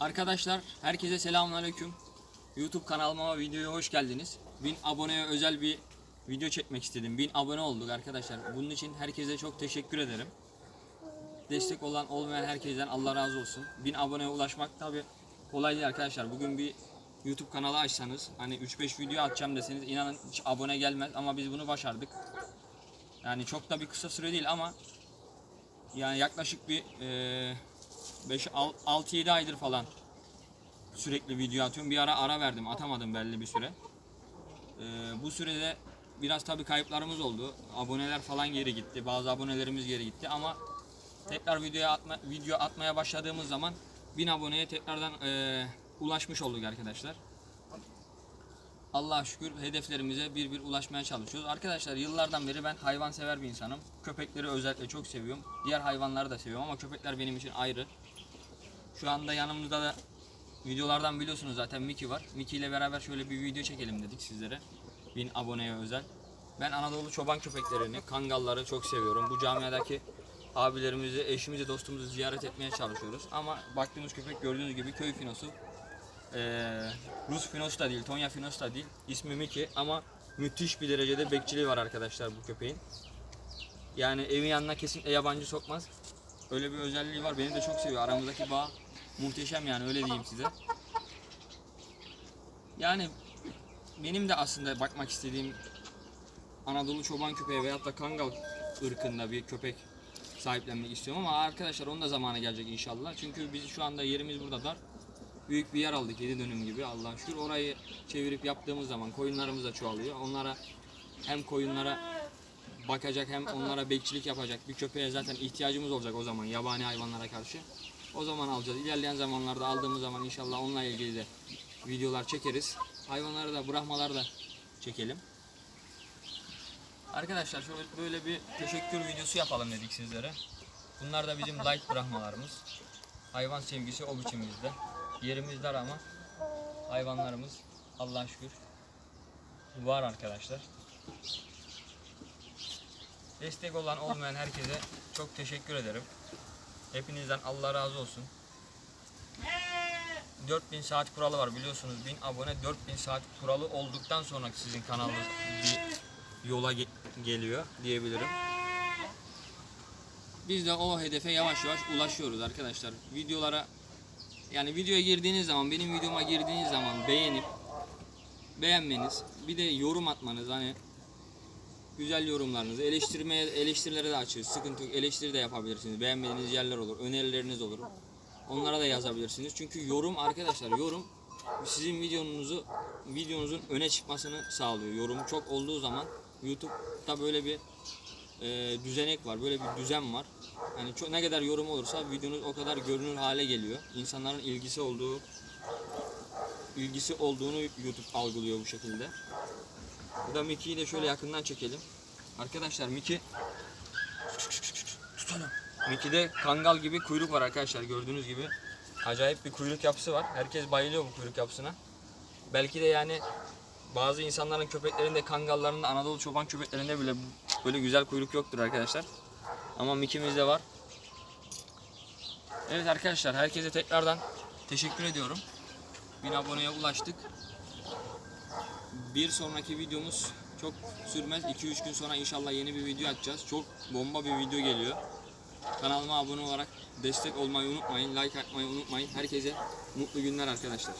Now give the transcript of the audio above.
Arkadaşlar herkese selamünaleyküm. YouTube kanalıma videoya hoş geldiniz. 1000 aboneye özel bir video çekmek istedim. 1000 abone olduk arkadaşlar. Bunun için herkese çok teşekkür ederim. Destek olan olmayan herkesten Allah razı olsun. 1000 aboneye ulaşmak tabi kolay değil arkadaşlar. Bugün bir YouTube kanalı açsanız hani 3-5 video atacağım deseniz inanın hiç abone gelmez ama biz bunu başardık. Yani çok da bir kısa süre değil ama yani yaklaşık bir 5 6-7 aydır falan sürekli video atıyorum. Bir ara ara verdim, atamadım belli bir süre. Ee, bu sürede biraz tabii kayıplarımız oldu. Aboneler falan geri gitti. Bazı abonelerimiz geri gitti ama tekrar videoya atma, video atmaya başladığımız zaman 1000 aboneye tekrardan ee, ulaşmış olduk arkadaşlar. Allah'a şükür hedeflerimize bir bir ulaşmaya çalışıyoruz. Arkadaşlar yıllardan beri ben hayvan sever bir insanım. Köpekleri özellikle çok seviyorum. Diğer hayvanları da seviyorum ama köpekler benim için ayrı. Şu anda yanımızda da videolardan biliyorsunuz zaten Miki var. Miki ile beraber şöyle bir video çekelim dedik sizlere. 1000 aboneye özel. Ben Anadolu çoban köpeklerini, kangalları çok seviyorum. Bu camiadaki abilerimizi, eşimizi, dostumuzu ziyaret etmeye çalışıyoruz. Ama baktığımız köpek gördüğünüz gibi köy finosu. Ee, Rus finosu da değil, Tonya finosu da değil. İsmi Miki ama müthiş bir derecede bekçiliği var arkadaşlar bu köpeğin. Yani evin yanına kesinlikle yabancı sokmaz. Öyle bir özelliği var. Beni de çok seviyor. Aramızdaki bağ muhteşem yani öyle diyeyim size. Yani benim de aslında bakmak istediğim Anadolu çoban köpeği veyahut da Kangal ırkında bir köpek sahiplenmek istiyorum ama arkadaşlar onun da zamanı gelecek inşallah. Çünkü biz şu anda yerimiz burada dar. Büyük bir yer aldık 7 dönüm gibi Allah'a şükür. Orayı çevirip yaptığımız zaman koyunlarımız da çoğalıyor. Onlara hem koyunlara bakacak hem onlara bekçilik yapacak bir köpeğe zaten ihtiyacımız olacak o zaman yabani hayvanlara karşı. O zaman alacağız. İlerleyen zamanlarda aldığımız zaman inşallah onunla ilgili de videolar çekeriz. Hayvanları da bırakmalar da çekelim. Arkadaşlar şöyle böyle bir teşekkür videosu yapalım dedik sizlere. Bunlar da bizim like bırakmalarımız. Hayvan sevgisi o biçimimizde. Yerimiz dar ama hayvanlarımız Allah'a şükür var arkadaşlar. Destek olan olmayan herkese çok teşekkür ederim. Hepinizden Allah razı olsun. 4000 saat kuralı var biliyorsunuz. 1000 abone 4000 saat kuralı olduktan sonra sizin kanalınız bir yola ge- geliyor diyebilirim. Biz de o hedefe yavaş yavaş ulaşıyoruz arkadaşlar. Videolara yani videoya girdiğiniz zaman benim videoma girdiğiniz zaman beğenip beğenmeniz bir de yorum atmanız hani güzel yorumlarınızı eleştirmeye eleştirilere de açığız. Sıkıntı yok. Eleştiri de yapabilirsiniz. Beğenmediğiniz yerler olur. Önerileriniz olur. Onlara da yazabilirsiniz. Çünkü yorum arkadaşlar yorum sizin videonuzu videonuzun öne çıkmasını sağlıyor. Yorum çok olduğu zaman YouTube'da böyle bir e, düzenek var. Böyle bir düzen var. Yani çok, ne kadar yorum olursa videonuz o kadar görünür hale geliyor. İnsanların ilgisi olduğu ilgisi olduğunu YouTube algılıyor bu şekilde. Bu da Mickey'i de şöyle yakından çekelim. Arkadaşlar Mickey tutalım. Mickey'de kangal gibi kuyruk var arkadaşlar gördüğünüz gibi. Acayip bir kuyruk yapısı var. Herkes bayılıyor bu kuyruk yapısına. Belki de yani bazı insanların köpeklerinde, kangallarında, Anadolu çoban köpeklerinde bile böyle güzel kuyruk yoktur arkadaşlar. Ama Mickey'mizde var. Evet arkadaşlar herkese tekrardan teşekkür ediyorum. 1000 aboneye ulaştık. Bir sonraki videomuz çok sürmez. 2-3 gün sonra inşallah yeni bir video atacağız. Çok bomba bir video geliyor. Kanalıma abone olarak destek olmayı unutmayın. Like atmayı unutmayın. Herkese mutlu günler arkadaşlar.